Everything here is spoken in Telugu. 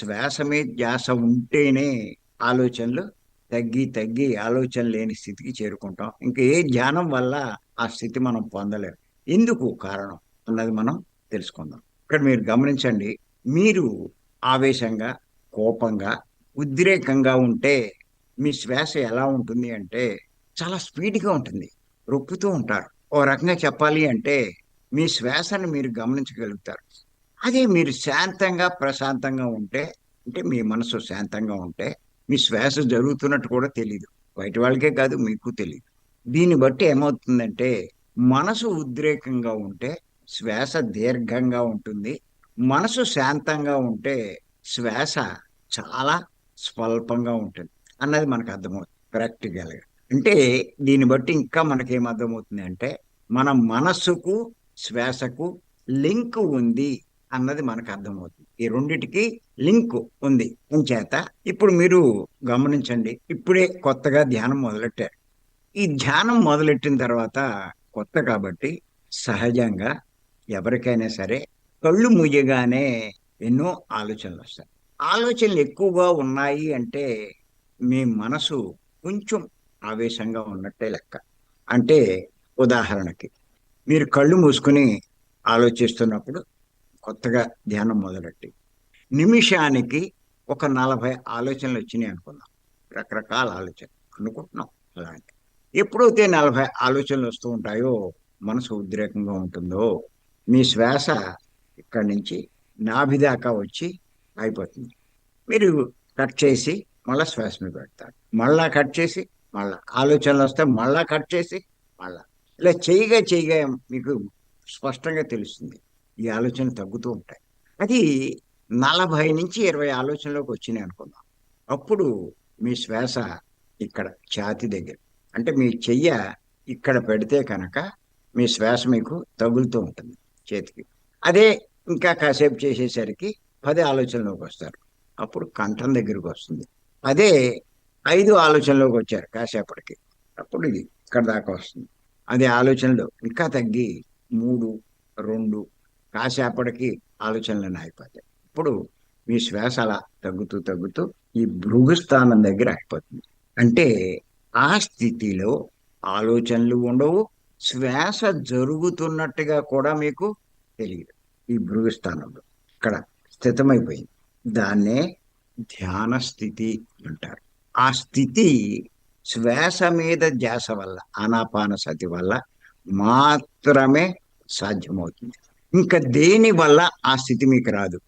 శ్వాస మీద ధ్యాస ఉంటేనే ఆలోచనలు తగ్గి తగ్గి ఆలోచన లేని స్థితికి చేరుకుంటాం. ఇంకా ఏ ధ్యానం వల్ల ఆ స్థితి మనం పొందలేము ఎందుకు కారణం అన్నది మనం తెలుసుకుందాం. ఇక్కడ మీరు గమనించండి మీరు ఆవేశంగా కోపంగా ఉద్రేకంగా ఉంటే మీ శ్వాస ఎలా ఉంటుంది అంటే చాలా స్పీడ్గా ఉంటుంది రొప్పుతూ ఉంటారు. ఓ రకంగా చెప్పాలి అంటే మీ శ్వాసను మీరు గమనించగలుగుతారు. అదే మీరు శాంతంగా ప్రశాంతంగా ఉంటే అంటే మీ మనసు శాంతంగా ఉంటే మీ శ్వాస జరుగుతున్నట్టు కూడా తెలియదు బయట వాళ్ళకే కాదు మీకు తెలియదు దీన్ని బట్టి ఏమవుతుందంటే మనసు ఉద్రేకంగా ఉంటే శ్వాస దీర్ఘంగా ఉంటుంది. మనసు శాంతంగా ఉంటే శ్వాస చాలా స్వల్పంగా ఉంటుంది. అన్నది మనకు అర్థమవుతుంది ప్రాక్టికల్గా అంటే దీన్ని బట్టి ఇంకా మనకేం అర్థమవుతుంది అంటే మన మనస్సుకు శ్వాసకు లింక్ ఉంది. అన్నది మనకు అర్థమవుతుంది ఈ రెండిటికి లింక్ ఉంది. చేత ఇప్పుడు మీరు గమనించండి. ఇప్పుడే కొత్తగా ధ్యానం మొదలెట్టారు. ఈ ధ్యానం మొదలెట్టిన తర్వాత కొత్త కాబట్టి సహజంగా ఎవరికైనా సరే కళ్ళు మూయగానే ఎన్నో ఆలోచనలు వస్తాయి. ఆలోచనలు ఎక్కువగా ఉన్నాయి అంటే మీ మనసు కొంచెం ఆవేశంగా ఉన్నట్టే లెక్క. అంటే ఉదాహరణకి మీరు కళ్ళు మూసుకుని ఆలోచిస్తున్నప్పుడు కొత్తగా ధ్యానం మొదలెట్టి. నిమిషానికి ఒక నలభై ఆలోచనలు వచ్చినాయి అనుకుందాం. రకరకాల ఆలోచనలు. అనుకుంటున్నాం అలాంటి. ఎప్పుడైతే నలభై ఆలోచనలు వస్తూ ఉంటాయో మనసు ఉద్రేకంగా ఉంటుందో మీ శ్వాస ఇక్కడి నుంచి నాభి దాకా వచ్చి అయిపోతుంది. మీరు కట్ చేసి మళ్ళా శ్వాస మీద పెడతారు. మళ్ళా కట్ చేసి మళ్ళా ఆలోచనలు వస్తే మళ్ళా కట్ చేసి మళ్ళా. ఇలా చేయగా చేయగా మీకు స్పష్టంగా తెలుస్తుంది. ఈ ఆలోచన తగ్గుతూ ఉంటాయి. అది నలభై నుంచి ఇరవై ఆలోచనలోకి వచ్చినాయి అనుకుందాం. అప్పుడు మీ శ్వాస ఇక్కడ ఛాతి దగ్గర అంటే మీ చెయ్య ఇక్కడ పెడితే కనుక మీ శ్వాస మీకు తగులుతూ ఉంటుంది చేతికి. అదే ఇంకా కాసేపు చేసేసరికి పది ఆలోచనలోకి వస్తారు. అప్పుడు కంఠం దగ్గరికి వస్తుంది. అదే ఐదు ఆలోచనలోకి వచ్చారు కాసేపటికి. అప్పుడు ఇది ఇక్కడ దాకా వస్తుంది. అదే ఆలోచనలు ఇంకా తగ్గి మూడు రెండు కాసేపటికి ఆలోచనలు అయిపోతాయి. ఇప్పుడు మీ శ్వాస అలా తగ్గుతూ తగ్గుతూ ఈ భృగుస్థానం దగ్గర అయిపోతుంది అంటే ఆ స్థితిలో ఆలోచనలు ఉండవు శ్వాస జరుగుతున్నట్టుగా కూడా మీకు తెలియదు ఈ భృగుస్థానంలో. ఇక్కడ స్థితమైపోయింది. దాన్నే ధ్యాన స్థితి అంటారు. ఆ స్థితి శ్వాస మీద ధ్యాస వల్ల ఆనాపాన సతి వల్ల మాత్రమే సాధ్యమవుతుంది. ఇంకా దేని వల్ల ఆ స్థితి మీకు రాదు?